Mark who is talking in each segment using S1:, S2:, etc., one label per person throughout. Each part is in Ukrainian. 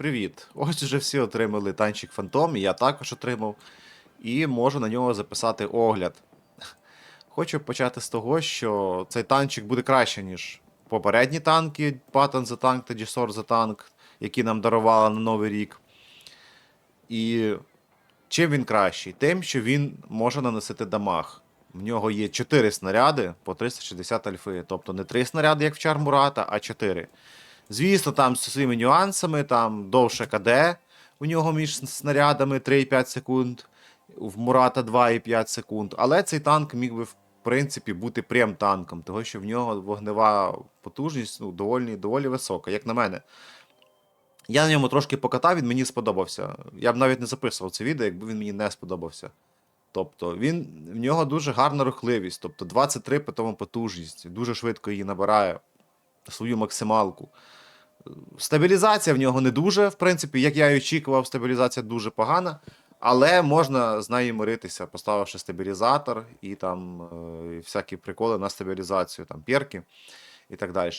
S1: Привіт! Ось вже всі отримали танчик Фантом, я також отримав. І можу на нього записати огляд. Хочу почати з того, що цей танчик буде краще, ніж попередні танки Patton за танк та G-Sword за танк, які нам дарували на Новий рік. І чим він кращий? Тим, що він може наносити дамаг. В нього є 4 снаряди по 360 альфи. Тобто не 3 снаряди, як в Чар Мурата, а 4. Звісно, там з своїми нюансами, там довше КД у нього між снарядами 3,5 секунд, в Мурата 2,5 секунд. Але цей танк міг би, в принципі, бути прям танком, того що в нього вогнева потужність ну, доволі, доволі висока, як на мене. Я на ньому трошки покатав, він мені сподобався. Я б навіть не записував це відео, якби він мені не сподобався. Тобто він, в нього дуже гарна рухливість, тобто 23 по тому потужність, дуже швидко її набирає свою максималку. Стабілізація в нього не дуже, в принципі, як я і очікував, стабілізація дуже погана. Але можна з нею миритися, поставивши стабілізатор і там е, і всякі приколи на стабілізацію, там перки і так далі.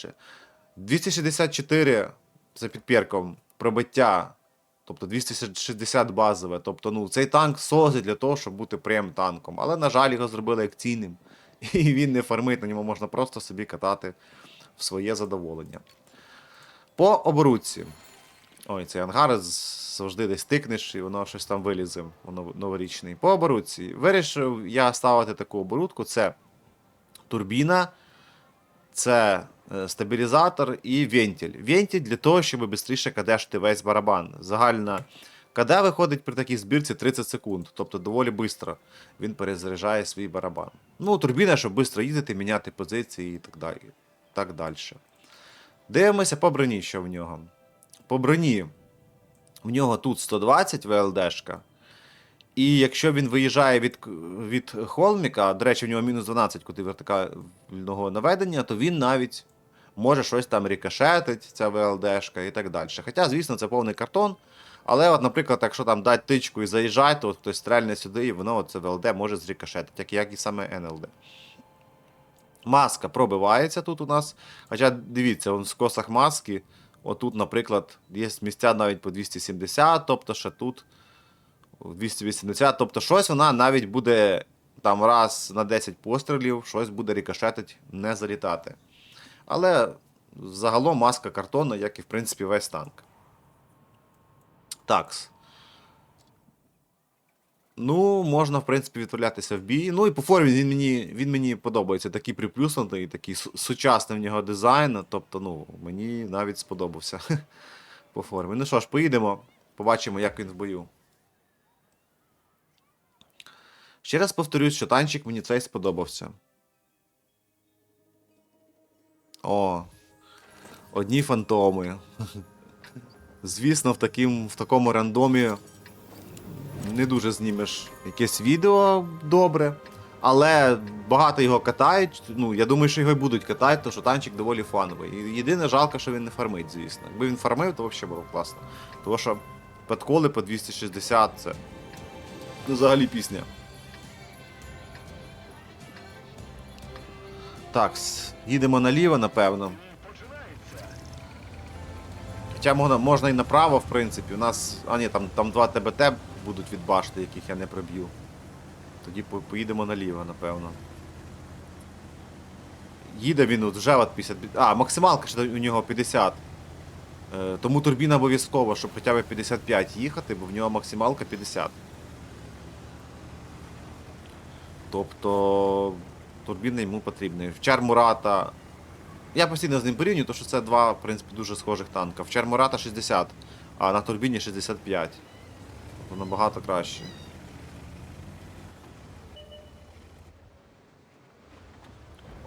S1: 264 за підперком пробиття, тобто 260 базове. Тобто, ну, цей танк созий для того, щоб бути прем танком. Але, на жаль, його зробили акційним. І він не фармить, на ньому можна просто собі катати в своє задоволення. По оборудці. Ой, цей ангар завжди десь тикнеш, і воно щось там вилізе, воно новорічний. По оборудці. Вирішив я ставити таку оборудку: це турбіна, це е, стабілізатор і вентиль. Вентиль для того, щоб швидше кадешити весь барабан. Загальна КД виходить при такій збірці 30 секунд, тобто доволі швидко він перезаряджає свій барабан. Ну, турбіна, щоб швидко їздити, міняти позиції і так далі. Так далі. Дивимося по броні, що в нього. По броні в нього тут 120 ВЛДшка. І якщо він виїжджає від, від холміка, до речі, в нього мінус 12 кути вертикального наведення, то він навіть може щось там рикошетить, ця ВЛДшка і так далі. Хоча, звісно, це повний картон. Але, от, наприклад, якщо там дати тичку і заїжджати, то от хтось стрельне сюди, і воно це ВЛД може зрикошетити, як, як і саме НЛД. Маска пробивається тут у нас. Хоча дивіться, он в скосах маски. Отут, наприклад, є місця навіть по 270, тобто ще тут 280, тобто щось вона навіть буде там раз на 10 пострілів, щось буде рикошетить, не залітати. Але загалом маска картонна, як і в принципі весь танк. Такс. Ну, можна, в принципі, відправлятися в бій. Ну і по формі він мені, він мені подобається. Такий приплюснутий, такий сучасний в нього дизайн. Тобто, ну, мені навіть сподобався по формі. Ну що ж, поїдемо, побачимо, як він в бою. Ще раз повторюсь, що танчик мені цей сподобався. О, одні фантоми. Звісно, в, таким, в такому рандомі не дуже знімеш якесь відео добре, але багато його катають. Ну, я думаю, що його і будуть катати, тому що танчик доволі фановий. Єдине жалко, що він не фармить, звісно. Якби він фармив, то взагалі було б класно. Тому що подколи по 260 це ну, взагалі пісня. Так, їдемо наліво, напевно. Хоча можна, можна і направо, в принципі. У нас. А ні, там, там два ТБТ будуть від башти, яких я не проб'ю. Тоді по- поїдемо наліво, напевно. Їде він вже от 50. А, максималка ще у нього 50. Е, тому турбіна обов'язково, щоб хоча б 55 їхати, бо в нього максималка 50. Тобто турбіна йому потрібна. В Чармурата. Я постійно з ним порівнюю, тому що це два, в принципі, дуже схожих танка. В Чармурата 60, а на турбіні 65. Тобто набагато краще.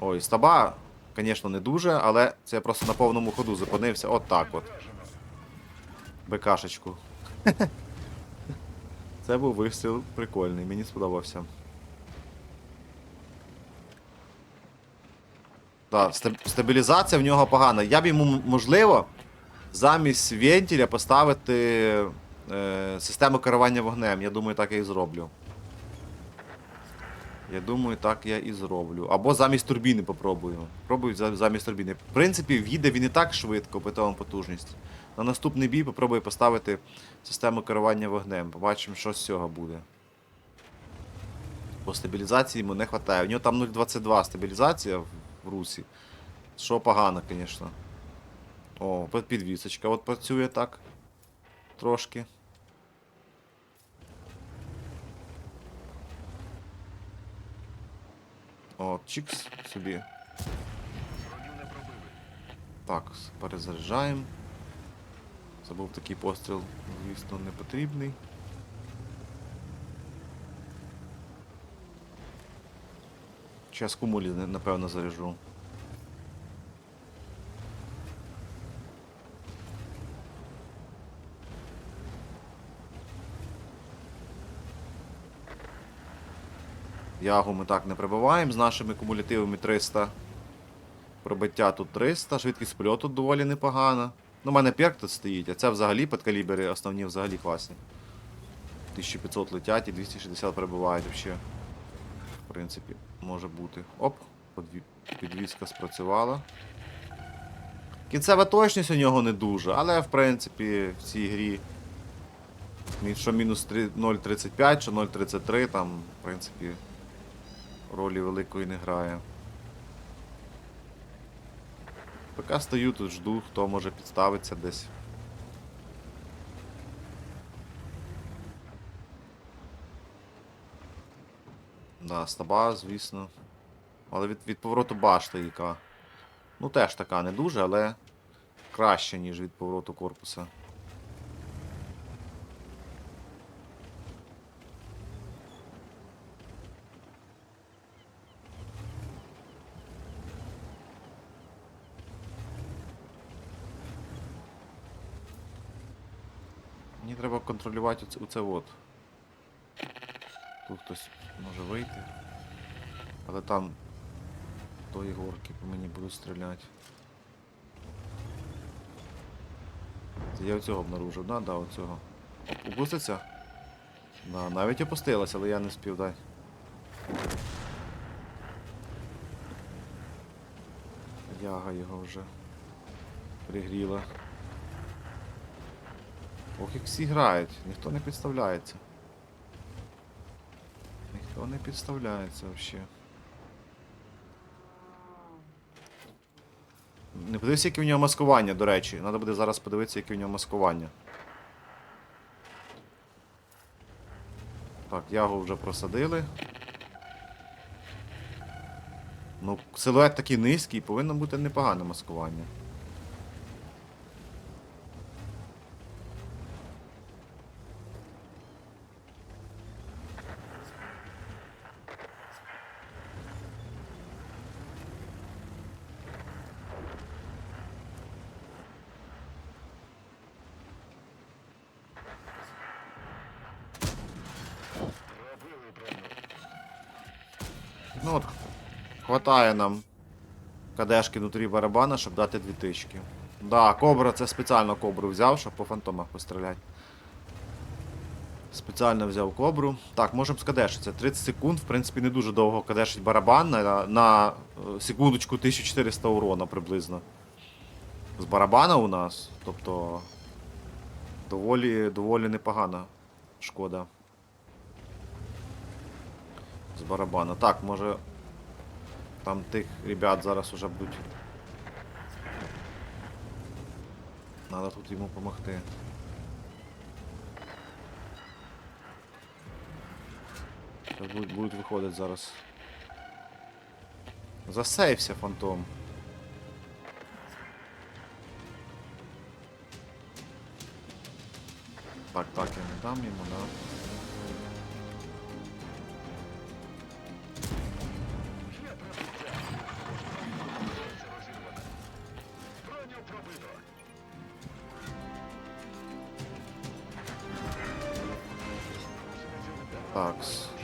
S1: Ой, стаба, звісно, не дуже, але це я просто на повному ходу зупинився. От так от. БКшечку. Це був вистріл прикольний, мені сподобався. Так, стабілізація в нього погана. Я б йому, можливо, замість вентиля поставити е, систему керування вогнем. Я думаю, так я і зроблю. Я думаю, так я і зроблю. Або замість турбіни попробую. Пробую замість турбіни. В принципі, в'їде він і так швидко, питову потужність. На наступний бій попробую поставити систему керування вогнем. Побачимо, що з цього буде. По стабілізації йому не вистачає. У нього там 0,22 стабілізація в русі. Що погано, звісно. О, підвісочка от працює так. Трошки. О, чікс собі. Так, перезаряджаємо. Забув такий постріл, звісно, не потрібний. Зараз кумулі, напевно, заряжу. Ягу ми так не прибиваємо з нашими кумулятивами 300. Пробиття тут 300, швидкість польоту доволі непогана. Ну, у мене перк тут стоїть, а це взагалі підкалібри основні взагалі класні. 1500 летять і 260 прибивають взагалі. В принципі, може бути. Оп, підвізка спрацювала. Кінцева точність у нього не дуже, але в принципі в цій грі. Що мінус 0.35, що 0.33, там, в принципі, ролі великої не грає. Поки стою тут, жду, хто може підставитися десь. Да, стаба, звісно. Але від, від повороту башти яка. Ну теж така не дуже, але краще, ніж від повороту корпуса. Мені треба контролювати оце, оце от. Тут хтось може вийти. Але там тої горки по мені будуть стріляти. Це я оцього обнаружив, да, да, оцього. Оп- Опуститься? Да, навіть опустилась, але я не спів дати. Яга його вже пригріла. Як всі грають, ніхто не підставляється. Ніхто не підставляється взагалі. Не подивився, яке в нього маскування, до речі. Треба буде зараз подивитися, яке в нього маскування. Так, ягу вже просадили. Ну, силует такий низький, повинно бути непогане маскування. Ну от, хватає нам кадешки внутрі барабана, щоб дати дві тички. Да, кобра це спеціально кобру взяв, щоб по фантомах постріляти. Спеціально взяв кобру. Так, можемо скадешитися. 30 секунд, в принципі, не дуже довго кадешить барабан на, на е, секундочку 1400 урона приблизно. З барабана у нас. Тобто. Доволі, доволі непогана шкода. З барабана. Так, може. Там тих ребят зараз уже будуть. Надо тут йому допомогти. Будуть, будуть виходити зараз. Засейвся фантом. Так, так, я не дам йому, да. Так,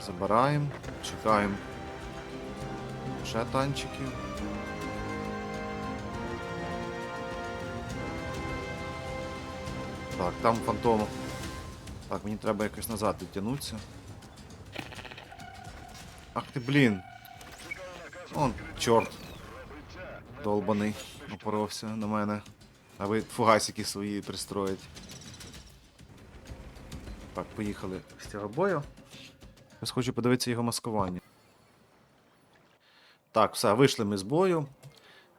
S1: забираємо, чекаємо. Ще танчиків. Так, там фантом. Так, мені треба якось назад відтягнутися. Ах ти, блін. Он, чорт. Долбаний. Упоровся на мене. А ви фугасики свої пристроїть. Так, поїхали з цього бою. Ось хочу подивитися його маскування. Так, все, вийшли ми з бою.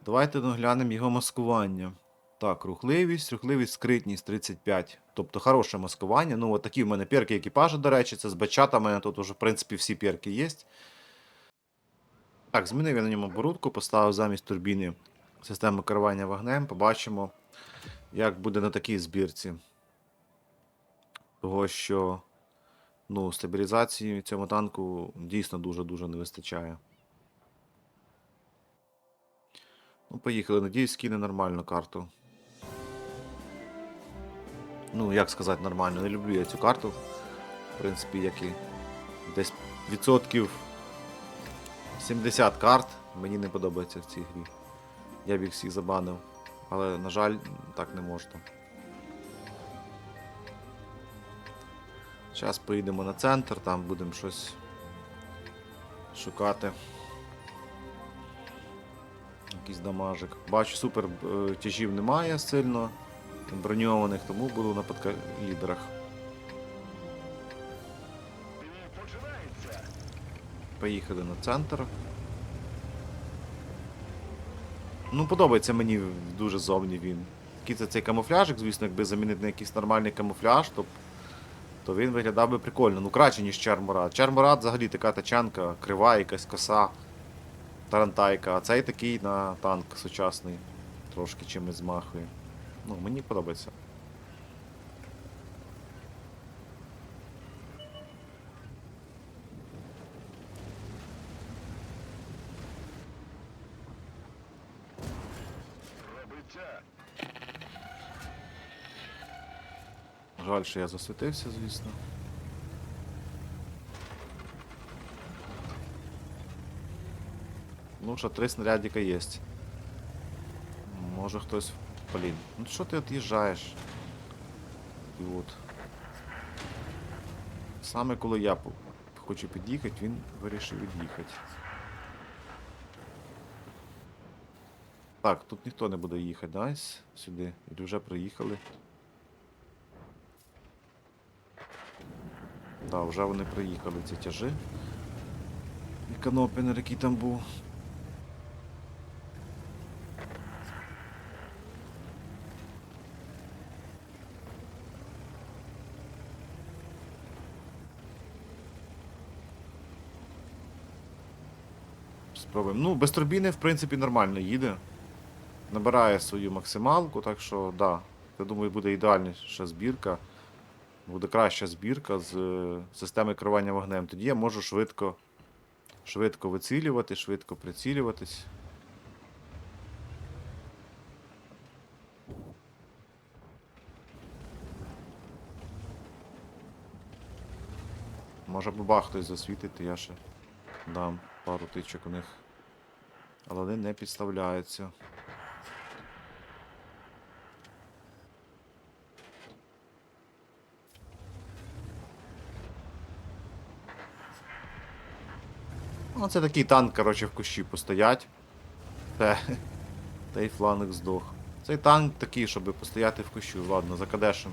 S1: Давайте доглянемо його маскування. Так, рухливість, рухливість, скритність 35. Тобто хороше маскування. Ну, от такі в мене перки екіпажу, до речі, це з бачата. У мене тут уже, в принципі, всі перки є. Так, змінив я на ньому оборудку, поставив замість турбіни систему керування вогнем. Побачимо, як буде на такій збірці. Того, що ну, стабілізації цьому танку дійсно дуже-дуже не вистачає. Ну, поїхали. Надіюсь, скине нормальну карту. Ну, як сказати нормально, не люблю я цю карту. В принципі, як і десь відсотків 70 карт мені не подобається в цій грі. Я б їх всіх забанив. Але, на жаль, так не можна. Зараз поїдемо на центр, там будемо щось шукати. Якийсь дамажик. Бачу, супер е, тяжів немає сильно броньованих, тому буду на лідерах. Поїхали на центр. Ну, подобається мені дуже зовні він. Такий це цей камуфляжик, звісно, якби замінити на якийсь нормальний камуфляж, то, то він виглядав би прикольно. Ну краще, ніж Чармурат. Чармурат взагалі така тачанка, крива, якась коса, тарантайка, а цей такий на танк сучасний. Трошки чимось змахує. Ну, мені подобається. Жаль, я засвітився, звісно. Ну що, три снарядика є. Може хтось. Блін, ну що ти від'їжджаєш? Ідіот. Саме коли я хочу під'їхати, він вирішив від'їхати. Так, тут ніхто не буде їхати, да? Сюди. Или вже приїхали. Так, вже вони приїхали, ці тяжі. І канопінер, який там був. Спробуємо. Ну, без турбіни, в принципі, нормально їде. Набирає свою максималку, так що, да. Я думаю, буде ідеальніша збірка. Буде краща збірка з е, системи керування вогнем. Тоді я можу швидко, швидко вицілювати, швидко прицілюватись. Може баба хтось засвітить, то я ще дам пару тичок у них. Але вони не підставляються. Ну, це такий танк, коротше, в кущі постоять. Те. Та й фланг здох. Цей танк такий, щоб постояти в кущу. Ладно, закадешем.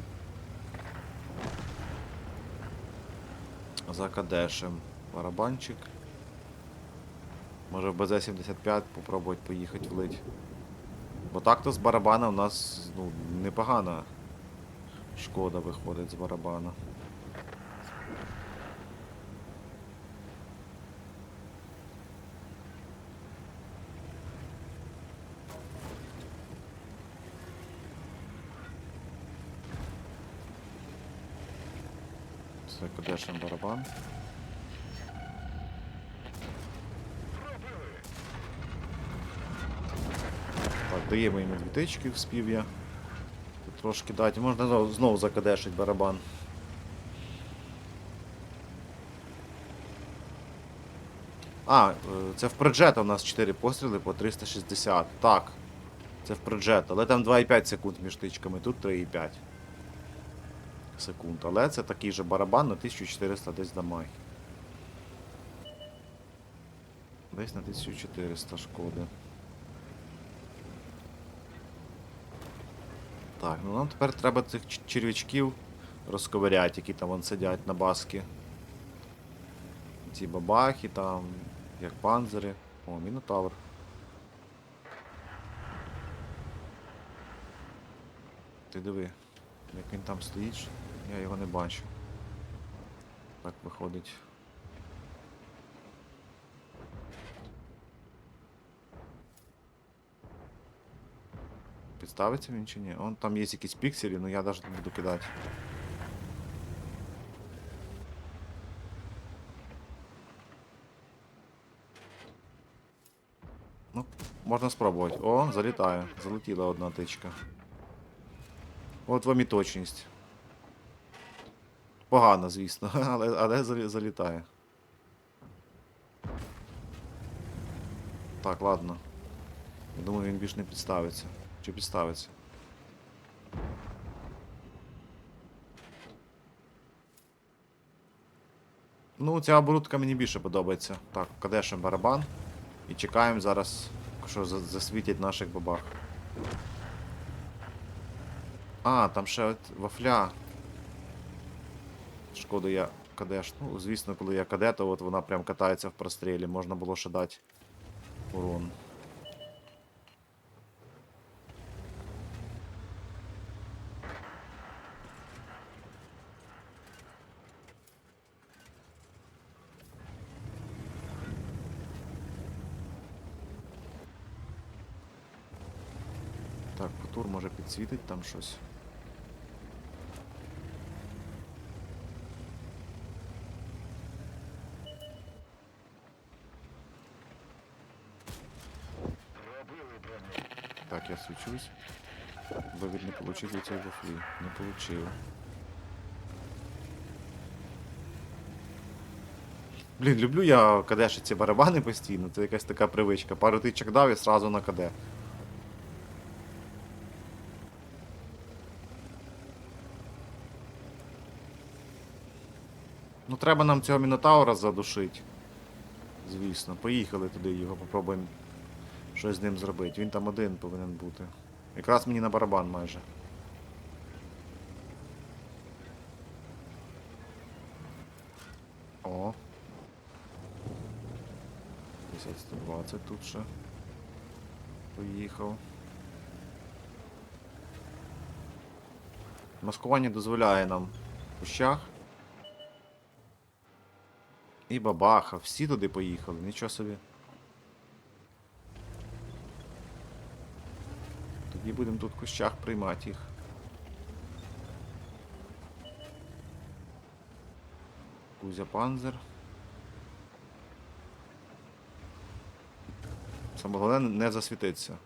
S1: Закадешем. Барабанчик. Може в БЗ-75 попробувати поїхати влить. Бо так-то з барабана у нас ну, непогана шкода виходить з барабана. Це кадешем барабан. Так, даємо йому дві тички, вспів я. Тут трошки дати. Можна знову- закадешить барабан. А, е, це в проджета у нас 4 постріли по 360. Так. Це в проджет, але там 2,5 секунд між тичками, тут 3,5 секунд. Але це такий же барабан на 1400 десь дамаг. Десь на 1400 шкоди. Так, ну нам тепер треба цих черв'ячків розковиряти, які там вон сидять на баски. Ці бабахи там, як панзери. О, мінотавр. Ти диви, як він там стоїть, я його не бачу. Так виходить. Підставиться він чи ні? Он там є якісь пікселі, але я навіть не буду кидати. Ну, можна спробувати. О, залітає. Залетіла одна тичка. От вам і точність. Погано, звісно, але, але залітає. Так, ладно. Я думаю, він більш не підставиться. Чи підставиться? Ну, ця оборудка мені більше подобається. Так, кадешем барабан. І чекаємо зараз, що засвітять наших бабах. А, там ще от вафля. Шкода я кадеш. Ну, звісно, коли я каде, то от вона прям катається в прострілі. Можна було ще дати урон. Так, Футур може підсвітить там щось. Бо він не получив у цій вафлі. Не получив. Блін, люблю я кадеші ці барабани постійно, це якась така привичка. Пару тичок дав і сразу на каде. Ну треба нам цього мінотаура задушити. Звісно, поїхали туди його, попробуємо щось з ним зробити. Він там один повинен бути. Якраз мені на барабан майже. О. 50-120 тут ще. Поїхав. Маскування дозволяє нам в кущах. І бабаха, всі туди поїхали, нічого собі. Тоді будемо тут в кущах приймати їх. Кузя Панзер. Саме головне не засвітиться.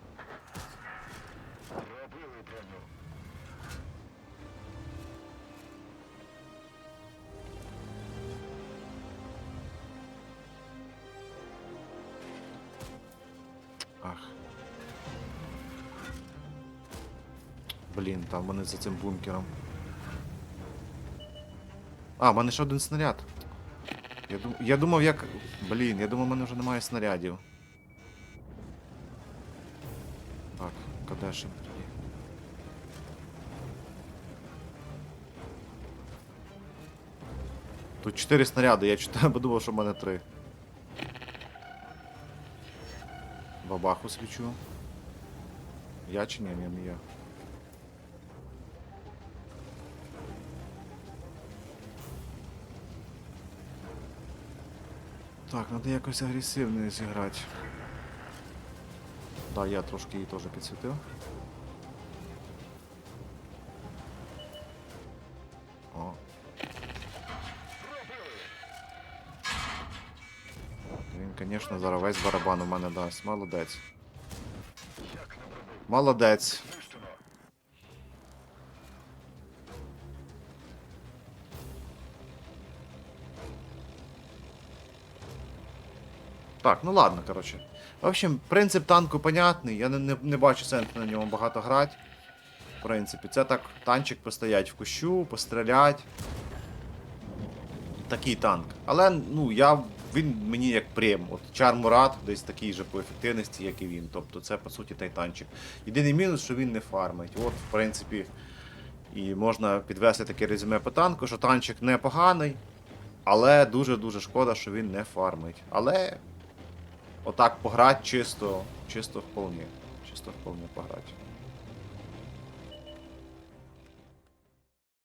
S1: Ах. Блін, там вони за цим бункером. А, в мене ще один снаряд. Я, дум... я думав, як. Блін, я думав, в мене вже немає снарядів. Так, кадешем тоді. Тут 4 снаряди, я читаю, подумав, що в мене 3. Бабаху свічу. Я чи ні, не я. Так, треба якось агресивно зіграти. Да, я трошки її теж підсвітив. О. Він, звісно, зараз весь барабан у мене дасть. Молодець. Молодець. Так, ну ладно, короче. В общем, принцип танку понятний, я не, не, не бачу сенсу на ньому багато грати. В принципі, це так танчик постоять в кущу, пострілять. такий танк. Але ну я він мені як прем. От Чар Мурат десь такий же по ефективності, як і він. Тобто це по суті тайтанчик. Єдиний мінус, що він не фармить. От, в принципі, і можна підвести таке резюме по танку, що танчик непоганий, але дуже-дуже шкода, що він не фармить. Але отак пограти чисто, чисто вполне. Чисто вполне пограти.